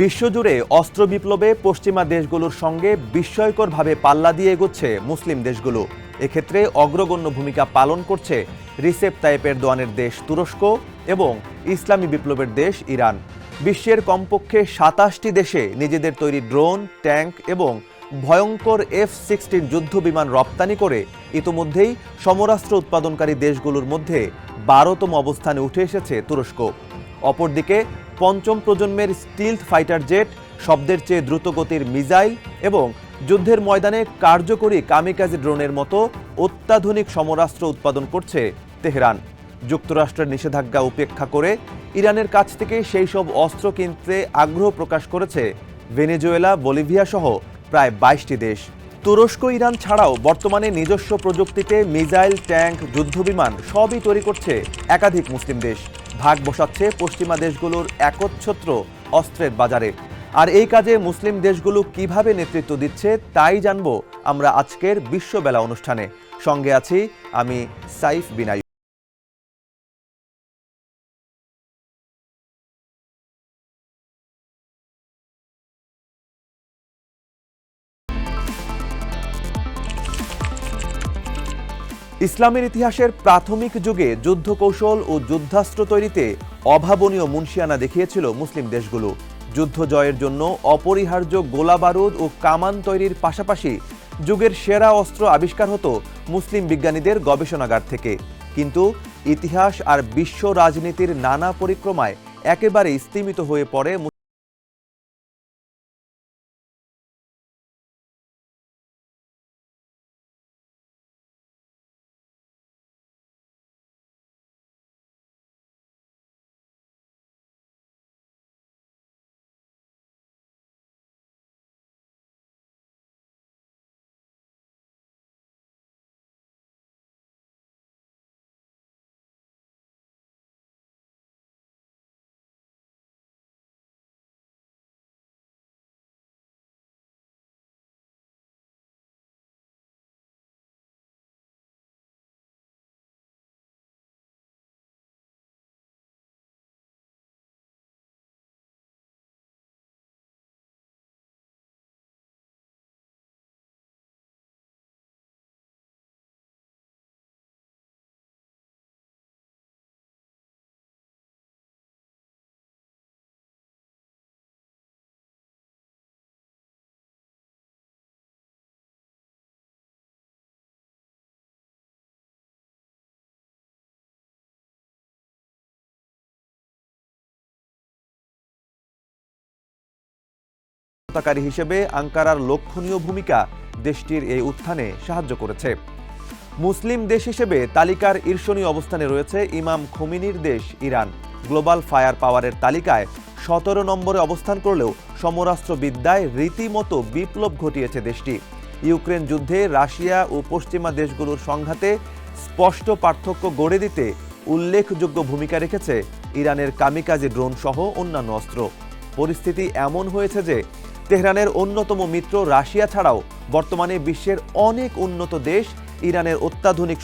বিশ্বজুড়ে অস্ত্র বিপ্লবে পশ্চিমা দেশগুলোর সঙ্গে বিস্ময়করভাবে পাল্লা দিয়ে এগোচ্ছে মুসলিম দেশগুলো। এক্ষেত্রে অগ্রগণ্য ভূমিকা পালন করছে রিসেপ তাইপের দোয়ানের দেশ তুরস্ক এবং ইসলামী বিপ্লবের দেশ ইরান। বিশ্বের কমপক্ষে সাতাশটি দেশে নিজেদের তৈরি ড্রোন, ট্যাঙ্ক এবং ভয়ঙ্কর এফ সিক্সটিন যুদ্ধ বিমান রপ্তানি করে ইতোমধ্যেই সমরাস্ত্র উৎপাদনকারী দেশগুলোর মধ্যে বারোতম অবস্থানে উঠে এসেছে তুরস্ক। অপরদিকে পঞ্চম প্রজন্মের স্টিলথ ফাইটার জেট শব্দের চেয়ে দ্রুতগতির মিজাইল এবং যুদ্ধের ময়দানে কার্যকরী কামিকাজি ড্রোনের মতো অত্যাধুনিক সমরাস্ত্র উৎপাদন করছে তেহরান। যুক্তরাষ্ট্রের নিষেধাজ্ঞা উপেক্ষা করে ইরানের কাছ থেকে সেই সব অস্ত্র কিনতে আগ্রহ প্রকাশ করেছে ভেনেজুয়েলা, বলিভিয়া সহ প্রায় বাইশটি দেশ। তুরস্ক, ইরান ছাড়াও বর্তমানে নিজস্ব প্রযুক্তিতে মিসাইল, ট্যাঙ্ক, যুদ্ধবিমান সবই তৈরি করছে একাধিক মুসলিম দেশ। ভাগ বসাচ্ছে পশ্চিমা দেশগুলোর একচ্ছত্র অস্ত্রের বাজারে। আর এই কাজে মুসলিম দেশগুলো কীভাবে নেতৃত্ব দিচ্ছে তাই জানব আমরা আজকের বিশ্ববেলা অনুষ্ঠানে। সঙ্গে আছি আমি সাইফ বিনাই ইসলামের ইতিহাসের প্রাথমিক যুগে যুদ্ধ কৌশল ও যুদ্ধাস্ত্র তৈরিতে অভাবনীয় মুন্সিয়ানা দেখিয়েছিল মুসলিম দেশগুলো। যুদ্ধ জয়ের জন্য অপরিহার্য গোলা বারুদ ও কামান তৈরির পাশাপাশি যুগের সেরা অস্ত্র আবিষ্কার হতো মুসলিম বিজ্ঞানীদের গবেষণাগার থেকে। কিন্তু ইতিহাস আর বিশ্ব রাজনীতির নানা পরিক্রমায় একেবারে স্তিমিত হয়ে পড়ে সহায়তাকারী হিসেবে আঙ্কারার লক্ষণীয় ভূমিকা দেশটির এই উত্থানে সাহায্য করেছে। মুসলিম দেশ হিসেবে তালিকার ঈর্ষণীয় অবস্থানে রয়েছে ইমাম খমিনির দেশ ইরান। গ্লোবাল ফায়ার পাওয়ারের তালিকায় সতেরো নম্বরে অবস্থান করলেও সমরাস্ত্র বিদ্যায় রীতিমতো বিপ্লব ঘটিয়েছে দেশটি। ইউক্রেন যুদ্ধে রাশিয়া ও পশ্চিমা দেশগুলোর সংঘাতে স্পষ্ট পার্থক্য গড়ে দিতে উল্লেখযোগ্য ভূমিকা রেখেছে ইরানের কামিকাজি ড্রোন সহ অন্যান্য অস্ত্র। পরিস্থিতি এমন হয়েছে যে তেহরানের অন্যতম মিত্র রাশিয়া ছাড়াও বর্তমানে বিশ্বের অনেক উন্নত দেশ ইরানের অত্যাধুনিক